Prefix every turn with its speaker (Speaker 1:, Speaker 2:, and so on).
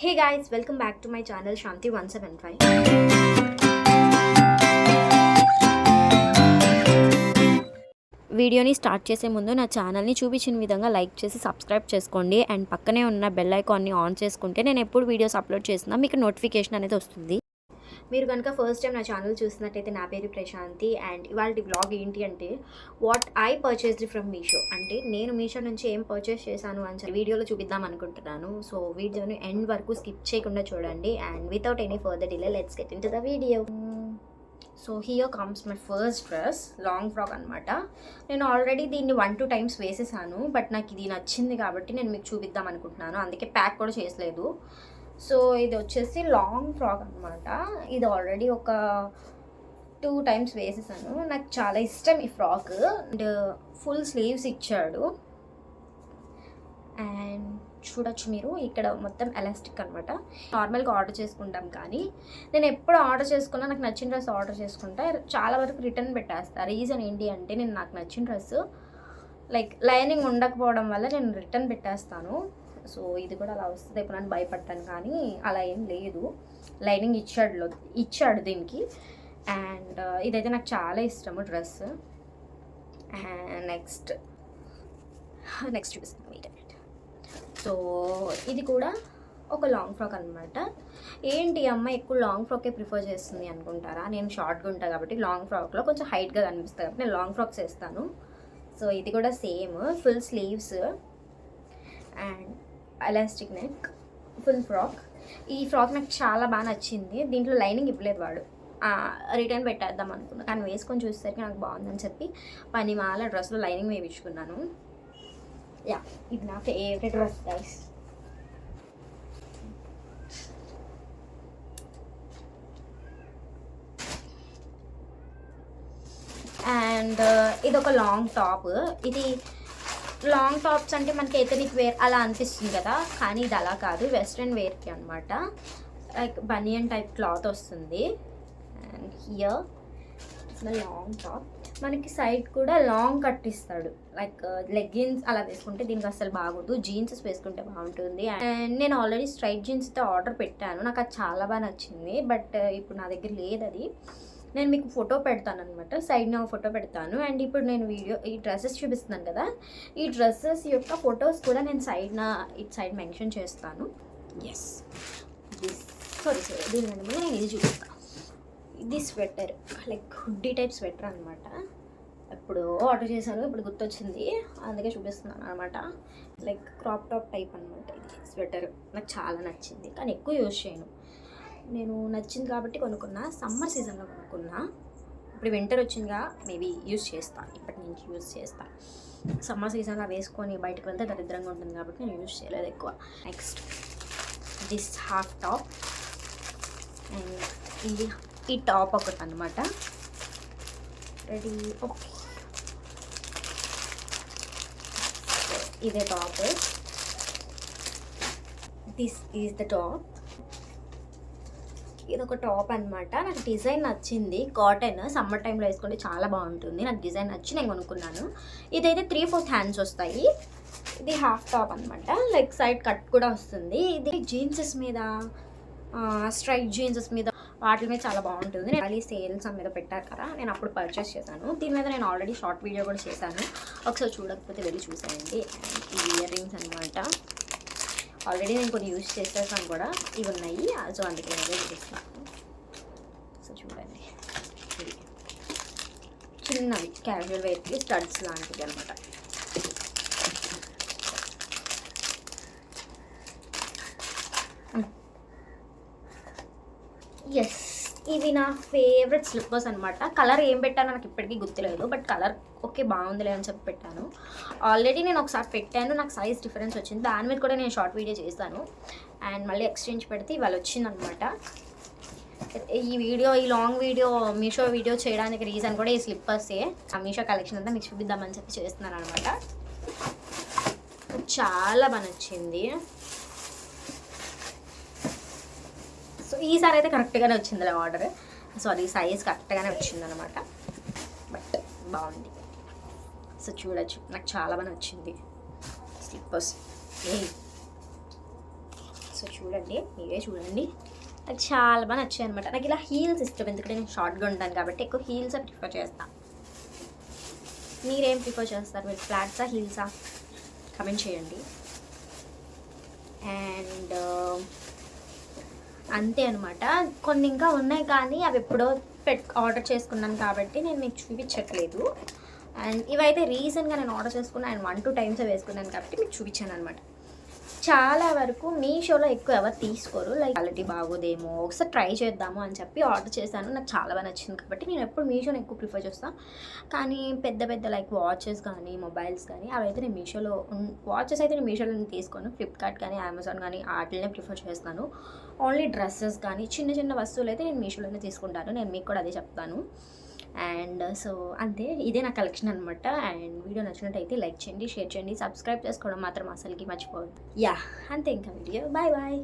Speaker 1: hey guys welcome back to my channel Shanti one seven five వీడియోని start చేసే ముందు నా ఛానల్ని చూపించిన విధంగా లైక్ చేసి సబ్స్క్రైబ్ చేసుకోండి అండ్ పక్కనే ఉన్న బెల్ ఐకాన్ని ఆన్ చేసుకుంటే నేను ఎప్పుడు వీడియోస్ అప్లోడ్ చేసినా మీకు నోటిఫికేషన్ అనేది వస్తుంది మీరు కనుక ఫస్ట్ టైం నా ఛానల్ చూసినట్టయితే నా పేరు ప్రశాంతి అండ్ ఇవాళ బ్లాగ్ ఏంటి అంటే what I purchased from Meesho అంటే నేను మీషో నుంచి ఏం పర్చేస్ చేశాను అని చెప్పి వీడియోలో చూపిద్దాం అనుకుంటున్నాను సో వీడియోని ఎండ్ వరకు స్కిప్ చేయకుండా చూడండి and without any further delay let's get into the video so here comes my first dress long frock అనమాట నేను ఆల్రెడీ దీన్ని వన్ టూ టైమ్స్ వేసేసాను బట్ నాకు ఇది నచ్చింది కాబట్టి నేను మీకు చూపిద్దాం అనుకుంటున్నాను అందుకే ప్యాక్ కూడా చేయలేదు సో ఇది వచ్చేసి లాంగ్ ఫ్రాక్ అనమాట ఇది ఆల్రెడీ ఒక టూ టైమ్స్ వేసేసాను నాకు చాలా ఇష్టం ఈ ఫ్రాక్ అండ్ ఫుల్ స్లీవ్స్ ఇచ్చాడు అండ్ చూడొచ్చు మీరు ఇక్కడ మొత్తం ఎలాస్టిక్ అనమాట నార్మల్గా ఆర్డర్ చేసుకుంటాం కానీ నేను ఎప్పుడు ఆర్డర్ చేసుకున్నా నాకు నచ్చిన డ్రెస్ ఆర్డర్ చేసుకుంటే చాలా వరకు రిటర్న్ పెట్టేస్తాను రీజన్ ఏంటి అంటే నేను నాకు నచ్చిన డ్రెస్ లైక్ లైనింగ్ ఉండకపోవడం వల్ల నేను రిటర్న్ పెట్టేస్తాను సో ఇది కూడా అలా వస్తుంది ఎప్పుడు అని భయపడతాను కానీ అలా ఏం లేదు లైనింగ్ ఇచ్చాడు ఇచ్చాడు దీనికి అండ్ uh, ఇదైతే నాకు చాలా ఇష్టము డ్రెస్ నెక్స్ట్ నెక్స్ట్ చూపిస్తాను వెయిట్ సో ఇది కూడా ఒక లాంగ్ ఫ్రాక్ అనమాట ఏంటి అమ్మ ఎక్కువ లాంగ్ ఫ్రాకే ప్రిఫర్ చేస్తుంది అనుకుంటారా నేను షార్ట్గా ఉంటాను కాబట్టి లాంగ్ ఫ్రాక్లో కొంచెం హైట్గా కనిపిస్తుంది కాబట్టి నేను లాంగ్ ఫ్రాక్స్ వేస్తాను సో ఇది కూడా same full sleeves and elastic neck full frock ఈ ఫ్రాక్ నాకు చాలా బాగా నచ్చింది దీంట్లో లైనింగ్ ఇవ్వలేదు వాడు రిటర్న్ పెట్టేద్దాం అనుకున్నా కానీ వేసుకొని చూసేసరికి నాకు బాగుందని చెప్పి పని మాల డ్రెస్లో లైనింగ్ వేయించుకున్నాను యా ఇది నా ఫేవరెట్ డ్రెస్ గైస్ అండ్ ఇది ఒక లాంగ్ టాప్ ఇది లాంగ్ టాప్స్ అంటే మనకి ఎథనిక్ వేర్ అలా అనిపిస్తుంది కదా కానీ ఇది అలా కాదు వెస్ట్రన్ వేర్కి అనమాట లైక్ బనియన్ టైప్ క్లాత్ వస్తుంది అండ్ హియర్ లాంగ్ టాప్ మనకి సైడ్ కూడా లాంగ్ కట్ ఇస్తాడు లైక్ లెగ్గిన్స్ uh, అలా వేసుకుంటే దీనికి అసలు బాగుండదు జీన్స్ వేసుకుంటే బాగుంటుంది అండ్ నేను ఆల్రెడీ స్ట్రైట్ జీన్స్ ఆర్డర్ పెట్టాను నాకు అది చాలా బాగా నచ్చింది బట్ uh, ఇప్పుడు నా దగ్గర లేదు అది నేను మీకు ఫోటో పెడతాను అనమాట సైడ్న ఫోటో పెడతాను అండ్ ఇప్పుడు నేను వీడియో ఈ డ్రెస్సెస్ చూపిస్తున్నాను కదా ఈ డ్రెస్సెస్ యొక్క ఫొటోస్ కూడా నేను సైడ్న ఇటు సైడ్ మెన్షన్ చేస్తాను ఎస్ సారీ సారీ దీని నేను ఇది చూపిస్తాను ఇది sweater like hoodie type sweater అనమాట ఇప్పుడు ఆర్డర్ చేశాను ఇప్పుడు గుర్తొచ్చింది అందుకే చూపిస్తున్నాను అనమాట లైక్ క్రాప్ టాప్ టైప్ అనమాట ఇది స్వెటర్ నాకు చాలా నచ్చింది కానీ ఎక్కువ యూజ్ చేయను నేను నచ్చింది కాబట్టి కొనుక్కున్నా సమ్మర్ సీజన్లో కొనుక్కున్నా ఇప్పుడు వింటర్ వచ్చిందిగా మేబీ యూజ్ చేస్తాను ఇప్పటి నుంచి యూజ్ చేస్తాను సమ్మర్ సీజన్లో వేసుకొని బయటకు వెళ్తే దరిద్రంగా ఉంటుంది కాబట్టి నేను యూజ్ చేయలేదు ఎక్కువ next this half top and ఇది ఈ టాప్ ఒకటి అనమాట రెడీ ఓకే ఇదే top this is the top ఇది ఒక టాప్ అనమాట నాకు డిజైన్ నచ్చింది కాటన్ సమ్మర్ టైంలో వేసుకుంటే చాలా బాగుంటుంది నాకు డిజైన్ నచ్చి నేను కొనుక్కున్నాను ఇదైతే త్రీ ఫోర్త్ హ్యాండ్స్ వస్తాయి ఇది హాఫ్ టాప్ అనమాట లెగ్ సైడ్ కట్ కూడా వస్తుంది ఇది జీన్సెస్ మీద స్ట్రైట్ జీన్సెస్ మీద వాటి మీద చాలా బాగుంటుంది నేను అలీ సేల్స్ మీద పెట్టారు కదా నేను అప్పుడు పర్చేస్ చేశాను దీని మీద నేను ఆల్రెడీ షార్ట్ వీడియో కూడా చేశాను ఒకసారి చూడకపోతే వెళ్ళి చూసేయండి ఇయర్ రింగ్స్ అనమాట ఆల్రెడీ నేను కొన్ని యూజ్ చేసేసాను కూడా ఇవి ఉన్నాయి సో అందుకే నేను చూపిస్తాను సో చూడండి చిన్నవి క్యాజువల్ వేర్కి స్టడ్స్ లాంటివి అనమాట నా ఫేవరెట్ స్లిప్పర్స్ అనమాట కలర్ ఏం పెట్టాను నాకు ఇప్పటికీ గుర్తులేదు బట్ కలర్ ఓకే బాగుందిలే అని చెప్పి పెట్టాను ఆల్రెడీ నేను ఒకసారి పెట్టాను నాకు సైజ్ డిఫరెన్స్ వచ్చింది దాని మీద కూడా నేను షార్ట్ వీడియో చేస్తాను అండ్ మళ్ళీ ఎక్స్చేంజ్ పెడితే ఇవాళ వచ్చిందనమాట ఈ వీడియో ఈ లాంగ్ వీడియో మీషో వీడియో చేయడానికి రీజన్ కూడా ఈ స్లిప్పర్సే ఆ మీషో కలెక్షన్ అంతా మీకు చూపిద్దామని చెప్పి చేస్తున్నాను అనమాట చాలా బాగా నచ్చింది సో ఈసారి అయితే కరెక్ట్గానే వచ్చిందిలే ఆర్డర్ సారీ సైజ్ కరెక్ట్గానే వచ్చింది అనమాట బట్ బాగుంది సో చూడొచ్చు నాకు చాలా బాగా వచ్చింది స్లిప్పర్స్ సో చూడండి మీరే చూడండి నాకు చాలా బాగా నచ్చాయి అనమాట నాకు ఇలా హీల్స్ ఇష్టం ఎందుకంటే నేను షార్ట్గా ఉంటాను కాబట్టి ఎక్కువ హీల్స్ ప్రిఫర్ చేస్తాను మీరేం ప్రిఫర్ చేస్తారు మీరు ఫ్లాట్సా హీల్సా కమెంట్ చేయండి అండ్ అంతే అనమాట కొన్ని ఇంకా ఉన్నాయి కానీ అవి ఎప్పుడో పెట్ ఆర్డర్ చేసుకున్నాను కాబట్టి నేను మీకు చూపించట్లేదు అండ్ ఇవైతే రీసెంట్గా నేను ఆర్డర్ చేసుకున్నాను అండ్ వన్ టూ టైమ్స్ వేసుకున్నాను కాబట్టి మీకు చూపించాను అనమాట చాలా వరకు మీషోలో ఎక్కువ ఎవరు తీసుకోరు లైక్ క్వాలిటీ బాగోదేమో ఒకసారి ట్రై చేద్దాము అని చెప్పి ఆర్డర్ చేశాను నాకు చాలా బాగా నచ్చింది కాబట్టి నేను ఎప్పుడు మీషోని ఎక్కువ ప్రిఫర్ చేస్తాను కానీ పెద్ద పెద్ద లైక్ వాచెస్ కానీ మొబైల్స్ కానీ అవి అయితే నేను మీషోలో వాచెస్ అయితే నేను మీషోలో తీసుకోను ఫ్లిప్కార్ట్ కానీ అమెజాన్ కానీ వాటినే ప్రిఫర్ చేస్తాను ఓన్లీ డ్రెస్సెస్ కానీ చిన్న చిన్న వస్తువులు అయితే నేను మీషోలోనే తీసుకుంటాను నేను మీకు కూడా అదే చెప్తాను అండ్ సో అంతే ఇదే నా కలెక్షన్ అనమాట అండ్ వీడియో నచ్చినట్టయితే లైక్ చేయండి షేర్ చేయండి సబ్స్క్రైబ్ చేసుకోవడం మాత్రం అసలుకి మర్చిపోవద్దు యా అంతే ఇంకా వీడియో బాయ్ బాయ్